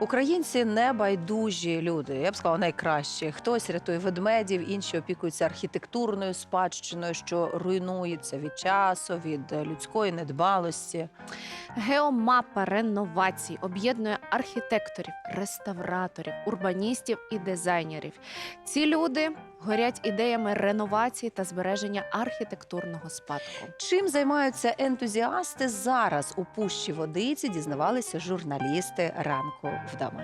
Українці не байдужі люди. Я б сказала, найкращі. Хтось рятує ведмедів, інші опікуються архітектурною спадщиною, що руйнується від часу, від людської недбалості. Геомапа реновацій об'єднує архітекторів, реставраторів, урбаністів і дизайнерів. Ці люди горять ідеями реновації та збереження архітектурного спадку. Чим займаються ентузіасти зараз у пущі водиці? Дізнавалися журналісти ранку вдома.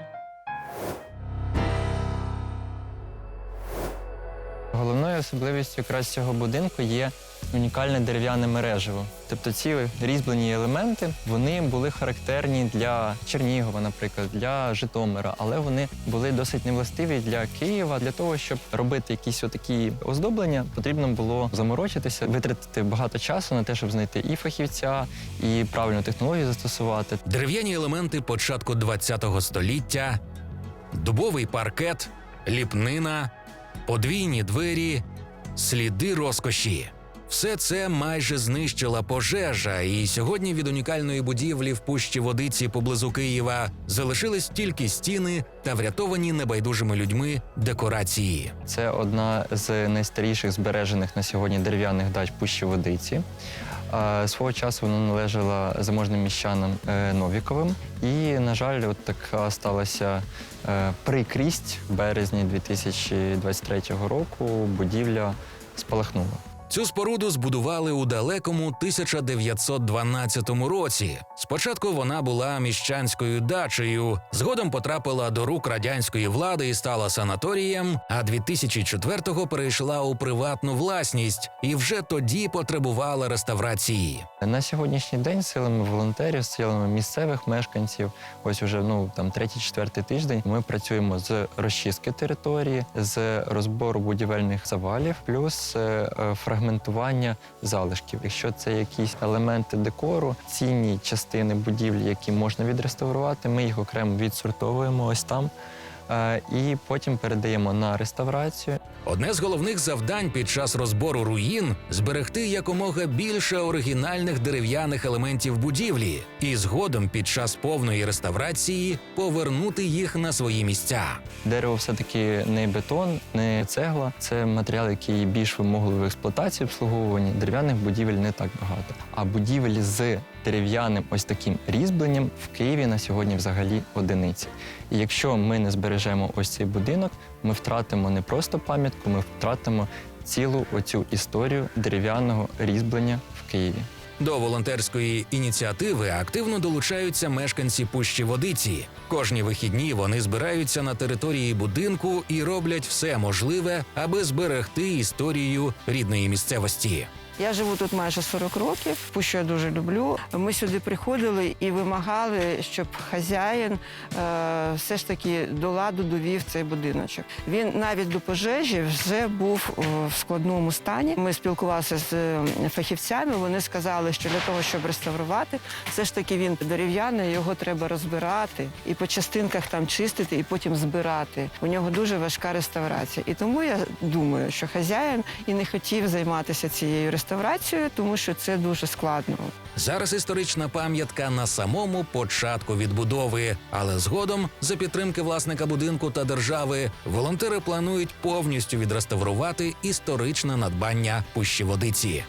Головною особливістю якраз цього будинку є унікальне дерев'яне мережево. Тобто ці різьблені елементи вони були характерні для Чернігова, наприклад, для Житомира, але вони були досить невластиві для Києва. Для того, щоб робити якісь отакі оздоблення, потрібно було заморочитися, витратити багато часу на те, щоб знайти і фахівця, і правильну технологію застосувати. Дерев'яні елементи початку ХХ століття, дубовий паркет, ліпнина, подвійні двері, сліди розкоші. Все це майже знищила пожежа, і сьогодні від унікальної будівлі в пущі водиці поблизу Києва залишились тільки стіни та врятовані небайдужими людьми декорації. Це одна з найстаріших збережених на сьогодні дерев'яних дач Пущі Водиці. Свого часу вона належала заможним міщанам е, Новіковим. І, на жаль, от така сталася е, прикрість в березні 2023 року. Будівля спалахнула. Цю споруду збудували у далекому 1912 році. Спочатку вона була міщанською дачею, згодом потрапила до рук радянської влади і стала санаторієм. А 2004-го перейшла у приватну власність і вже тоді потребувала реставрації. На сьогоднішній день силами волонтерів, силами місцевих мешканців, ось уже ну там третій-четвертий тиждень. Ми працюємо з розчистки території, з розбору будівельних завалів, плюс е, е, фрагментування залишків. Якщо це якісь елементи декору, цінні частини будівлі, які можна відреставрувати, ми їх окремо відсортовуємо ось там. І потім передаємо на реставрацію. Одне з головних завдань під час розбору руїн зберегти якомога більше оригінальних дерев'яних елементів будівлі, і згодом під час повної реставрації повернути їх на свої місця. Дерево все-таки не бетон, не цегла. Це матеріал, який більш вимогливий в експлуатації обслуговуванні. Дерев'яних будівель не так багато. А будівель з дерев'яним ось таким різьбленням в Києві на сьогодні взагалі одиниці. І якщо ми не збережемо ось цей будинок, ми втратимо не просто пам'ятку, ми втратимо цілу оцю історію дерев'яного різьблення в Києві. До волонтерської ініціативи активно долучаються мешканці Пущі Водиці. Кожні вихідні вони збираються на території будинку і роблять все можливе, аби зберегти історію рідної місцевості. Я живу тут майже 40 років, пущу я дуже люблю. Ми сюди приходили і вимагали, щоб хазяїн е, все ж таки до ладу довів цей будиночок. Він навіть до пожежі вже був е, в складному стані. Ми спілкувалися з е, фахівцями. Вони сказали, що для того, щоб реставрувати, все ж таки він дерев'яний, його треба розбирати і по частинках там чистити, і потім збирати. У нього дуже важка реставрація. І тому я думаю, що хазяїн і не хотів займатися цією реставрацією, тому що це дуже складно. Зараз історична пам'ятка на самому початку відбудови, але згодом, за підтримки власника будинку та держави, волонтери планують повністю відреставрувати історичне надбання Пущі Водиці.